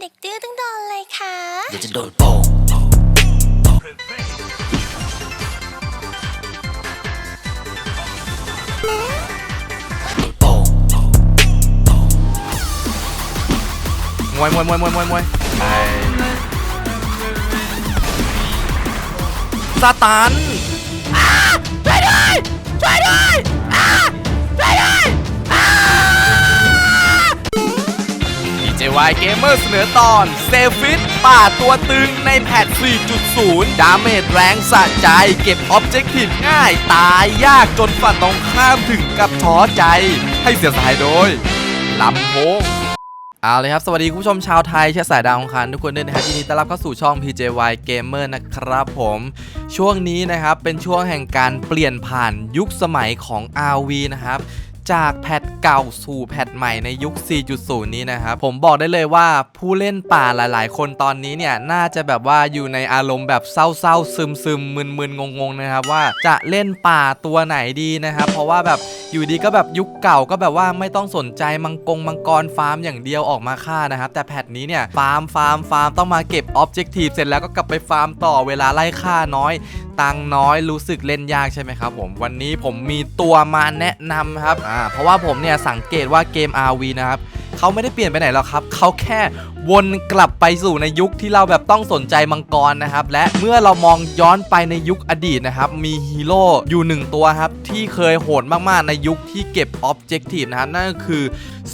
เด็กดื้อต้องโดนเลยค่ะ เดี๋ยวจะโดนโป่งโดนโป่งมวยมวยมวยมวยมวยมวยไอ้ซาตานช่วยด้วยช่วยด้วยช่วยด้วย DJY Gamer เสนอตอนเซฟิตป่าตัวตึงในแพท 4.0 ดาเมจแรงสะใจ เก็บออบเจกตีฟง่าย ตายยากจนฝันตรงข้ามถึงกับท้อใจ ให้เสียสายโดยลำโพงเอาเลยครับ สวัสดีคุณผู้ชมชาวไทยเชื้อสายดาวของคันทุกคนด้วยนะครับยินดีต้อนรับเข้าสู่ช่อง PJY Gamer นะครับผม ช่วงนี้นะครับเป็นช่วงแห่งการเปลี่ยนผ่านยุคสมัยของ RV นะครับ จากแพทเก่าสู่แพทใหม่ในยุค 4.0 นี้นะครับ ผมบอกได้เลยว่าผู้เล่นป่าหลาย ๆ คนตอนนี้เนี่ย น่าจะแบบว่าอยู่ในอารมณ์แบบเศร้า ๆ ซึม ๆ มึน ๆ งง ๆ นะครับ ว่าจะเล่นป่าตัวไหนดีนะครับ เพราะว่าแบบอยู่ดีก็แบบยุคเก่าก็แบบว่าไม่ต้องสนใจมังกงมังกรฟาร์มอย่างเดียวออกมาฆ่านะครับ แต่แพทนี้เนี่ย ฟาร์มฟาร์มฟาร์มต้องมาเก็บออบเจกตีฟเสร็จแล้วก็กลับไปฟาร์มต่อเวลาไล่ฆ่าน้อย ตังน้อยรู้สึกเล่นยากใช่ไหมครับผมวันนี้ผมมีตัวมาแนะนำครับอ่าเพราะว่าผมเนี่ยสังเกตว่าเกม RV นะครับเขาไม่ได้เปลี่ยนไปไหนหรอกครับเขาแค่ วนกลับไปสู่ในยุคที่เราแบบต้องสนใจมังกรนะครับ และเมื่อเรามองย้อนไปในยุคอดีตนะครับ มีฮีโร่อยู่หนึ่งตัวครับ ที่เคยโหดมากๆในยุคที่เก็บออบเจกตีฟนะครับนั่นก็คือ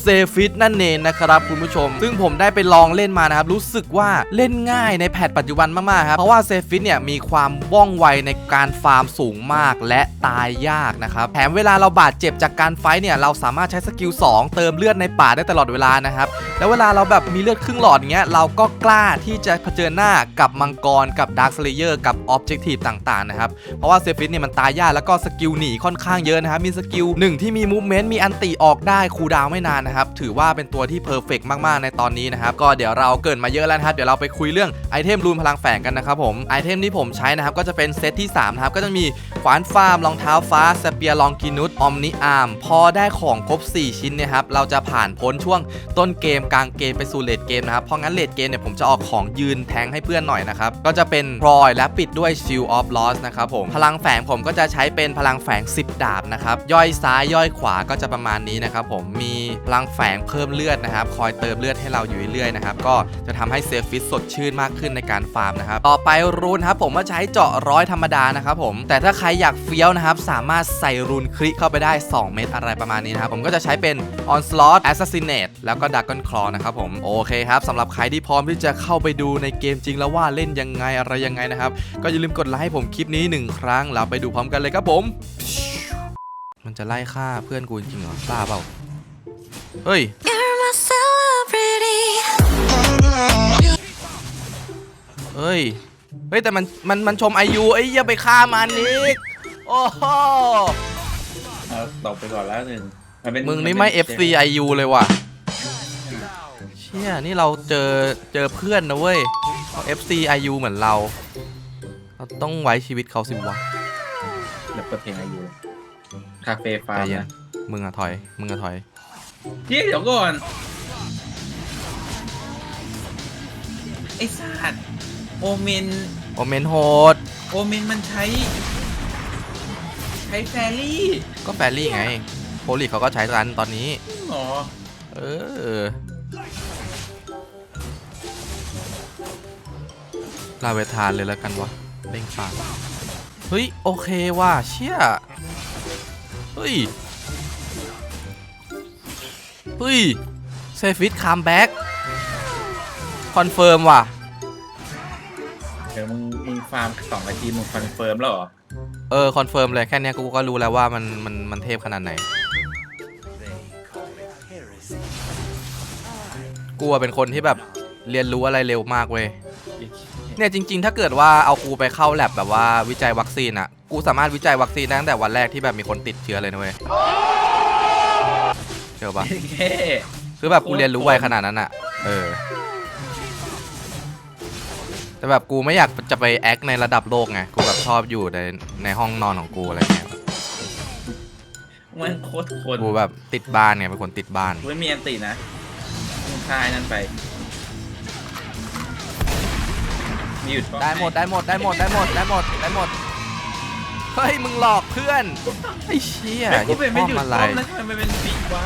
เซฟิตนั่นเองนะครับคุณผู้ชม ซึ่งผมได้ไปลองเล่นมานะครับ รู้สึกว่าเล่นง่ายในแพทปัจจุบันมากๆครับ เพราะว่าเซฟิตเนี่ยมีความว่องไวในการฟาร์มสูงมากและตายยากนะครับแถมเวลาเราบาดเจ็บจากการไฟท์เนี่ยเราสามารถใช้สกิล2เติมเลือดในป่าได้ตลอดเวลานะครับแล้วเวลาเราแบบมีเลือดครึ่งหลอดเงี้ยเราก็กล้าที่จะเผชิญหน้ากับมังกรกับดาร์คสเลเยอร์กับออบเจกตีฟต่างๆนะครับ เพราะว่าเซฟิตเนี่ยมันตายยากแล้วก็สกิลหนีค่อนข้างเยอะนะครับ มีสกิลหนึ่งที่มีมูฟเมนต์มีอันติออกได้คูดาวไม่นานนะครับ ถือว่าเป็นตัวที่เพอร์เฟกมากๆในตอนนี้นะครับ ก็เดี๋ยวเราเกินมาเยอะแล้วนะครับ เดี๋ยวเราไปคุยเรื่องไอเทมรูนพลังแฝงกันนะครับผมไอเทมที่ผมใช้นะครับก็จะเป็นเซตที่3นะครับก็จะมีขวานฟาร์มรองเท้าฟ้าสเปียร์ลองกินุสออมนิอาร์มพอได้ของครบ 4 ชิ้นนะครับเราจะผ่านพ้นช่วงต้นเกมกลางเกมไปสู่เลดเกมนะครับ เพราะงั้นเลดเกมเนี่ยผมจะออกของยืนแทงให้เพื่อนหน่อยนะครับ ก็จะเป็นพลอยและปิดด้วยชิลออฟลอสนะครับผม พลังแฝงผมก็จะใช้เป็นพลังแฝง 10 ดาบนะครับ ย่อยซ้ายย่อยขวาก็จะประมาณนี้นะครับผม มี พลังแฝงเพิ่มเลือดนะครับ คอยเติมเลือดให้เราอยู่เรื่อยๆนะครับ ก็จะทำให้เซฟฟิตสดชื่นมากขึ้นในการฟาร์มนะครับ ต่อไปรูนครับผมก็ใช้เจาะร้อยธรรมดานะครับผม แต่ถ้าใครอยากเฟี้ยวนะครับ สามารถใส่รูนคลิเข้าไปได้ 2 เม็ดอะไรประมาณนี้นะครับ ผมก็จะใช้เป็น onslaught assassinate แล้วก็ dragon claw นะครับผม โอเคครับสำหรับใครที่พร้อมที่จะเข้าไปดูในเกมจริงแล้วว่าเล่นยังไงอะไรยังไงนะครับ ก็อย่าลืมกดไลค์ให้ผมคลิปนี้หนึ่งครั้งแล้วไปดูพร้อมกันเลยครับผม มันจะไล่ฆ่าเพื่อนกูจริงเหรอบ้าเปล่า เฮ้ย You're my celebrity เฮ้ย เฮ้ย แต่มัน มัน มันชมไอยูไอ้ยอย่าไปฆ่ามันนิกโอ้โหเอาตกไปก่อนแล้วหนึ่งนเป็นมึงนี่ไม่ เป็ FC IU เลยว่ะ เชี่ย นี่เราเจอ เจอเพื่อนนะเว้ยเขา FC IU เหมือนเรา เราต้องไว้ชีวิตเขาสิวะเดี๋ยวเปิดเพลงอายุคาเฟ่ฟาใจร์มเย็นนะมึงอะถอย มึงอะถอย เฮ้ยเดี๋ยวก่อน ไอ้สัตว์โอเมน โอเมนโฮดโอเมนมันใช้ ใช้แฟรี่ก็แฟรี่ไงโพลิเขาก็ใช้กันตอนนี้ หรอเออลาเวทานเลยแล้วกันวะเล่งปากเฮ้ย โอเคว่ะเชี่ย เฮ้ย เฮ้ยเซฟิตคัมแบ็กคอนเฟิร์มว่ะ เดี๋ยวมึงมึงฟาร์มสองนาทีมึงคอนเฟิร์มแล้วเหรอเออ คอนเฟิร์มเลย แค่เนี้ยกูก็รู้แล้วว่ามันมันมันเทพขนาดไหน กูอะเป็นคนที่แบบเรียนรู้อะไรเร็วมากเว้ย เนี่ยจริง ๆ ถ้าเกิดว่าเอากูไปเข้าแลบแบบว่าวิจัยวัคซีนอะกูสามารถวิจัยวัคซีนได้ตั้งแต่วันแรกที่แบบมีคนติดเชื้อเลยนะเว้ย เชื่อปะแค่คือแบบกูเรียนรู้ไวขนาดนั้นอะเออ แต่แบบกูไม่อยากจะไปแอคในระดับโลกไง กูแบบชอบอยู่ในในห้องนอนของกูอะไรเงี้ย มันโคตรคนกูแบบติดบ้านไงเป็นคนติดบ้าน กูไม่มีอันตินะมึงคายนั่นไป มีหยุดป้อมได้หมดได้หมดได้หมดได้หมดได้หมดได้หมด เฮ้ยมึงหลอกเพื่อน ไอ้เชี่ยแม่งกูยึดเป็นไม่ป้อหยุมดอะไรป้อมแล้วทำไมมันเป็นปีกวะ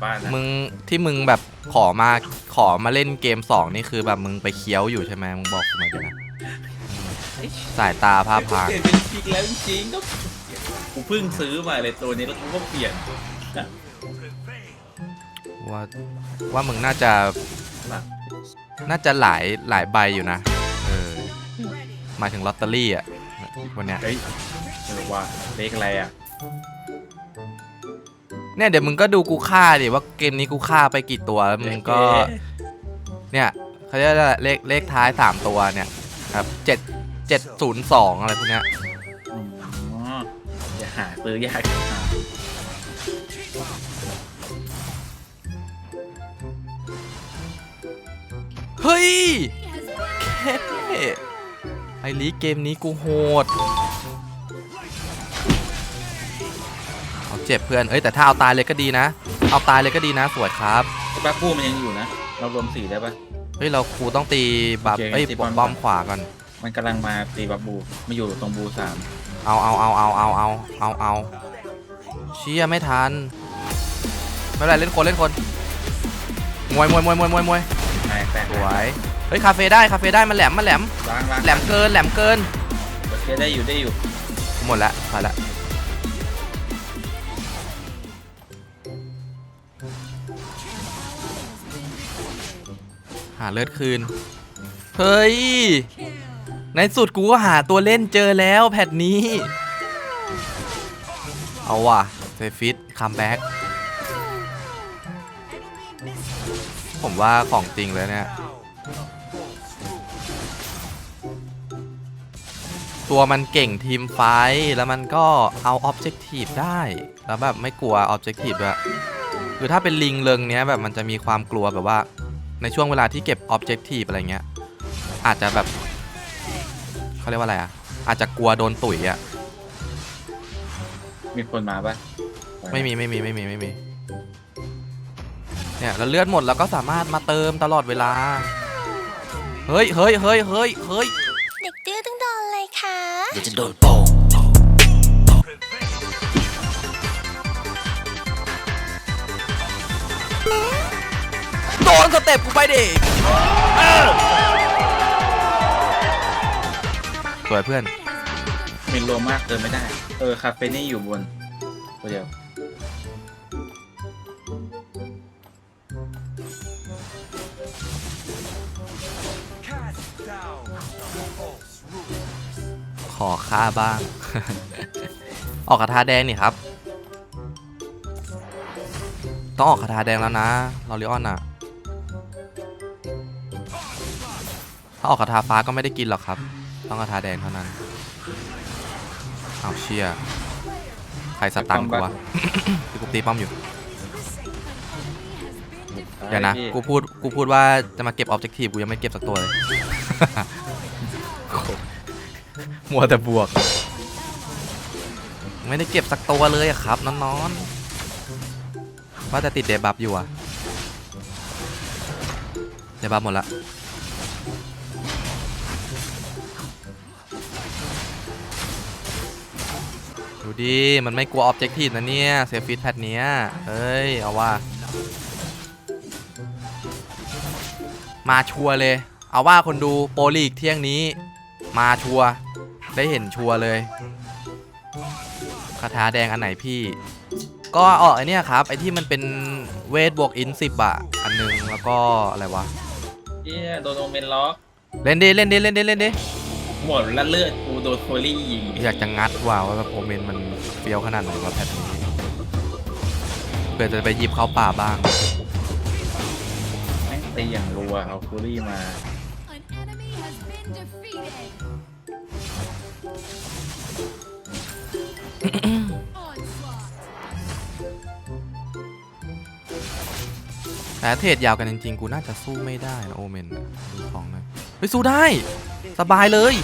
บบ้านนะมึงที่มึงแบบขอมาขอมาเล่นเกมสองนี่คือแบบมึงไปเคี้ยวอยู่ใช่ไหมมึงบอกกูมาด้วยนะสายตาภาพพางเปลี่ยนเป็นปีกแล้วจริงๆก็กูเพิ่งซื้อมาเลยตัวนี้แล้วกูก็เปลี่ยนว่าว่ามึงน่าจะหลักน่าจะหลายหลายใบอยู่นะเออหมายถึงลอตเตอรี่อะวันเนี้ยเฮ้ยเออว่าเลขอะไรอะ เนี่ยเดี๋ยวมึงก็ดูกูฆ่าดิว่าเกมนี้กูฆ่าไปกี่ตัวแล้วมึงก็เอ๊ะเนี่ยเขาเรียกว่าเลขเลขท้ายสามตัวเนี่ย ครับเจ็ดเจ็ดศูนย์สองอะไรพวกเนี้ยอ๋ออย่าหาซื้อยากหาเฮ้ยเคไอลีเกมนี้กูโหด เอาเจ็บเพื่อน เอ้ยแต่ถ้าเอาตายเลยก็ดีนะ เอาตายเลยก็ดีนะสวยครับ ปลาคู่มันยังอยู่นะ เรารวมสี่ได้ปะ เฮ้ยเราครูต้องตีบัฟโอเคเอ้ยตีปบอลบอมขวาก่อน มันกำลังมาตีบับบูมาอยู่ตรงบูสามเอาเอาเอาเอาเอาเอาเอาเอาเชี่ยไม่ทัน ไม่เป็นไรเล่นคนเล่นคนมวยมวยมวยมวยมวยมวยนายแตกสวย เฮ้ยคาเฟ่ได้คาเฟ่ได้มันแหลมมันแหลมล้างล้างแหลมเกินแหลมเกิน โอเคได้อยู่ได้อยู่หมดละพอละ หาเลือดคืน เฮ้ย ในสุดกูก็หาตัวเล่นเจอแล้วแพทนี้ เอาว่ะเซฟิตคัมแบ็กผมว่าของจริงเลยเนี่ย ตัวมันเก่งทีมไฟแล้วมันก็เอาออบเจกตีฟได้ แล้วแบบไม่กลัวออบเจกตีฟด้วยคือถ้าเป็นลิงเริงเนี้ยแบบมันจะมีความกลัวแบบว่า ในช่วงเวลาที่เก็บออบเจกตีฟอะไรเงี้ย อาจจะแบบเขาเรียกว่าอะไรอะ อาจจะกลัวโดนตุ๋ยอะ มีคนมาปะไม่มีไม่มีไม่มีไม่มี เนี่ยแล้วเลือดหมดแล้วก็สามารถมาเติมตลอดเวลา เฮ้ยเฮ้ยเฮ้ยเฮ้ยเฮ้ยเด็กดื้อต้องโดนเลยค่ะเดี๋ยวจะโดนโป่งโดนสเต็ปกูไปดิสวยเพื่อนมีโลมากเกินไม่ได้ เออคาเฟ่นี่อยู่บนตัวเดียวขอค่าบ้าง ออกคาถาแดงนี่ครับ ต้องออกคาถาแดงแล้วนะลอริออนอะ ถ้าออกคาถาฟ้าก็ไม่ได้กินหรอกครับ ต้องคาถาแดงเท่านั้นเอาเชียใครสตันกูวะที่กูตีป้อมอยู่ เดี๋ยวนะ กูพูด กูพูดว่าจะมาเก็บออบเจกตีฟกูยังไม่เก็บสักตัวเลย มัวแต่บวก ไม่ได้เก็บสักตัวเลยครับน้อนๆว่าจะติดเดบัฟอยู่อะเดบัฟหมดละ ดูดิ มันไม่กลัวออบเจกตีฟนะเนี่ย เซฟฟิตแพทเนี้ย เฮ้ย เอาว่า มาชัวร์เลย เอาว่าคนดูโปรลีกเที่ยงนี้ มาชัวร์ได้เห็นชัวร์เลยคาถาแดงอันไหนพี่ ก็ออกไอเนี้ยครับ ไอที่มันเป็นเวทบวกอินสิบอะอันหนึงแล้วก็อะไรวะเย้โดนโอเมนล็อก เล่นดิเล่นดิเล่นดิเล่นดิหมดละเลือดกู โดนโคลี่ยิงอยากจะงัดว่าว่าแบบโอเมนมันเฟี้ยวขนาดไหนวะแพทนี้เพื่อจะไปหยิบเข้าป่าบ้าง แม่งตีอย่างรัวเอาโคลี่มา An enemy has been defeated. Onslaught. แต่เทรดยาวกันจริงๆ กูน่าจะสู้ไม่ได้นะโอเมนน่ะดูของหนะเฮ้ยสู้ได้ สบายเลย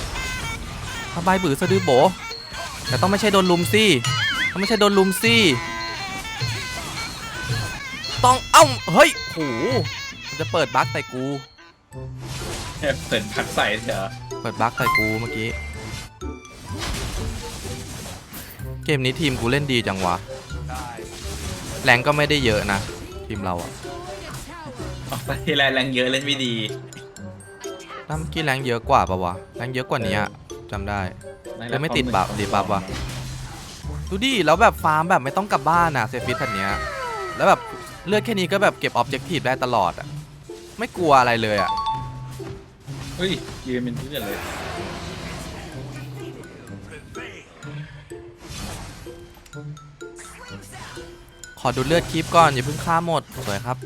สบายบือสะดือโบแต่ต้องไม่ใช่โดนลุมสิต้องไม่ใช่โดนลุมสิต้องเอ้าเฮ้ยโหจะเปิดบั๊กใส่กูเปิดพักใส่เถอะเปิดบั๊กใส่กูเมื่อกี้เกมนี้ทีมกูเล่นดีจังวะแรงก็ไม่ได้เยอะนะ ทีมเราอะออกไปทีไรแรงเยอะเล่นไม่ดีน้ำเมื่อกี้แรงเยอะกว่าปะวะแรงเยอะกว่านี้อะ จำได้แล้วไม่ติดบัฟดีบัฟวะดูดิแล้วแบบฟาร์มแบบไม่ต้องกลับบ้านอะเซฟิสทันเนี้ยแล้วแบบเลือดแค่นี้ก็แบบเก็บออบเจกตีฟได้ตลอดอะไม่กลัวอะไรเลยอะเฮ้ยยืนเป็นเพื่อนเลยขอดูเลือดคลิปก่อนอย่าเพิ่งฆ่าหมดสวยครับ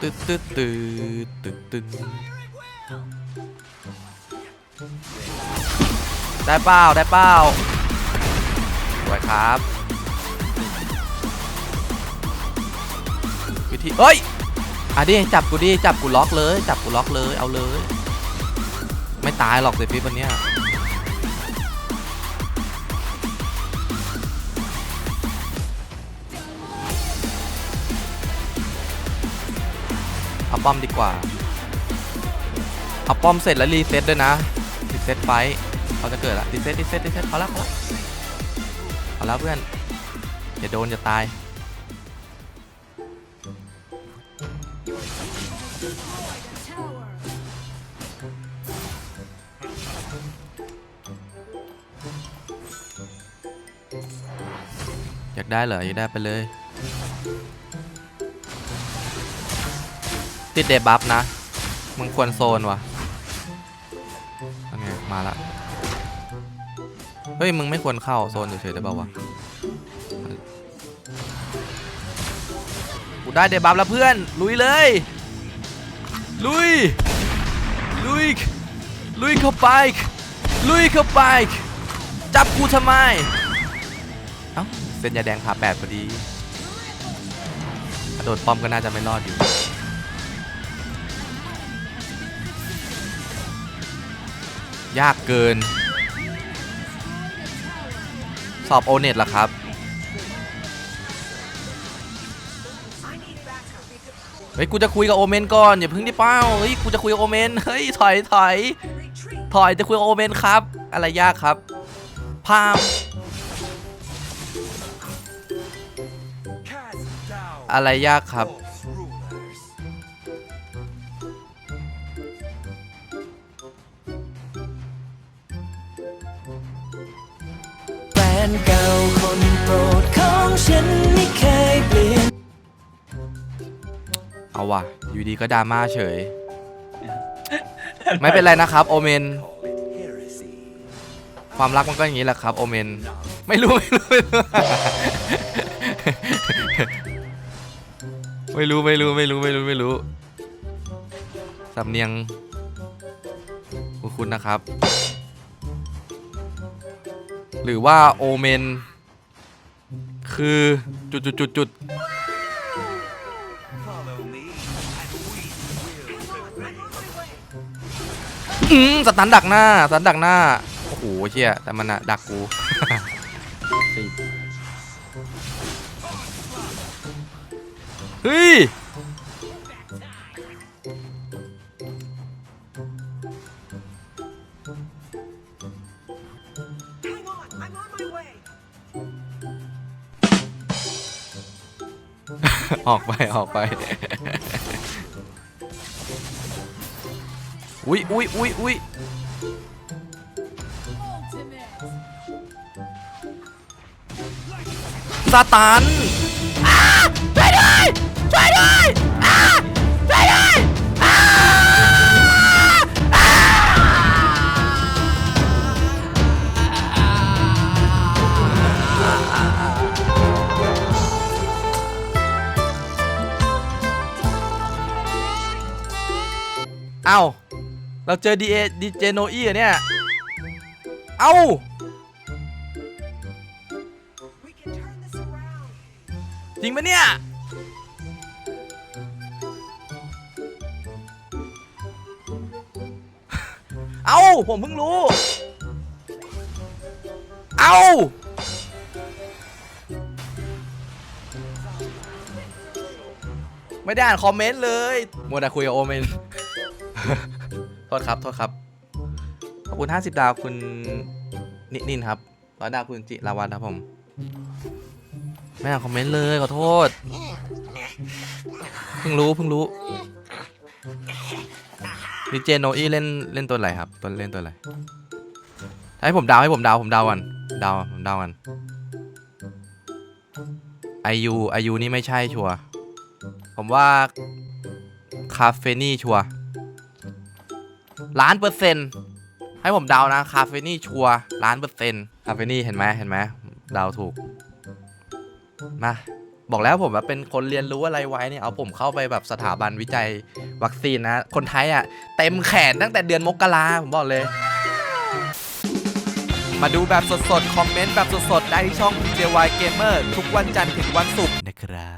ตึ๊ดตึ๊ดตึ๊ดตึ๊ดตึ๊ด ได้เปล่าได้เปล่าสวยครับ วิธีเฮ้ยอะดิจับกูดิจับกูล็อกเลย จับกูล็อกเลยเอาเลย ไม่ตายหรอกเซฟิปวันเนี้ยเอาป้อมดีกว่า เอาป้อมเสร็จแล้วรีเซ็ตด้วยนะรีเซ็ตไฟ เขาจะเกิดละรีเซตรีเซตรีเซตเอาละเอาละเอาละเพื่อนอย่าโดนอย่าตายอยากได้เหรออยากได้ไปเลย ติดเดบัฟนะ มึงควรโซนวะอันไงมาละ เฮ้ย มึงไม่ควรเข้าโซนเฉยๆได้เปล่าวะกูได้เดบัฟแล้วเพื่อน ลุยเลย ลุย ลุย ลุยเข้าไป ลุยเข้าไป จับกูทำไม เอ้า เส้นยาแดงผ่าแปดพอดีถ้าโดนป้อมก็น่าจะไม่รอดอยู่ยากเกิน สอบโอเน็ตเหรอครับ เฮ้ย กูจะคุยกับโอเมนก่อน อย่าเพึ่งดิเป้าเฮ้ย กูจะคุยกับโอเมน เฮ้ย ถอยถอยถอยจะคุยกับโอเมนครับ อะไรยากครับ พาม อะไรยากครับ นเก่าคนโปรดของฉันไม่เคยเปลี่ยน เอาว่ะ อยู่ดีก็ดราม่าเฉย ไม่เป็นไรนะครับ โอเมน ความรักมันก็อย่างนี้แหละครับ โอเมน ไม่รู้ ไม่รู้ ไม่รู้ ไม่รู้ ไม่รู้ ไม่รู้ ไม่รู้ สำเนียง คุณคุณนะครับ หรือว่าโอเมน คือจุดจุดจุดจุดอืมสตันดักหน้าสตันดักหน้า โอ้โหเชี่ยแต่มันอะดักกูเฮ้ย ออกไปออกไป อุ้ยอุ้ยอุ้ยอุ้ยซาตานช่วยด้วยช่วยด้วยช่วยด้วย เอ้า เราเจอดีเอดีเจโนอีอะเนี่ย เอ้า จริงปะเนี่ย เอ้า ผมเพิ่งรู้ เอ้าไม่ได้อ่านคอมเมนต์เลยมัวแต่คุยกับโอเมน โทษครับโทษครับ ขอบคุณ 50 ดาวคุณนินินครับร้อยดาวคุณจิราวัฒน์ครับผม ไม่อ่านคอมเมนต์เลยขอโทษ เพิ่งรู้เพิ่งรู้ดีเจโนอี้เล่นเล่นตัวอะไรครับตัวเล่นตัวอะไรให้ผมดาวให้ผมดาวผมดาวกันดาวผมดาวกันไอยูไอยูนี่ไม่ใช่ชัวผมว่าคาเฟนี่ชัวร์ ล้านเปอร์เซ็นต์ให้ผมเดานะคาเฟนี่ชัวล้านเปอร์เซ็นต์คาเฟนี่เห็นไหมเห็นไหมเดาถูกมาบอกแล้วผมแบบเป็นคนเรียนรู้อะไรไว้เนี่ยเอาผมเข้าไปแบบสถาบันวิจัยวัคซีนนะ คนไทยอะเต็มแขนตั้งแต่เดือนมกราผมบอกเลย มาดูแบบสดๆ คอมเมนต์แบบสดๆ ได้ที่ช่อง DJY Gamer ทุกวันจันทร์ถึงวันศุกร์นะครับ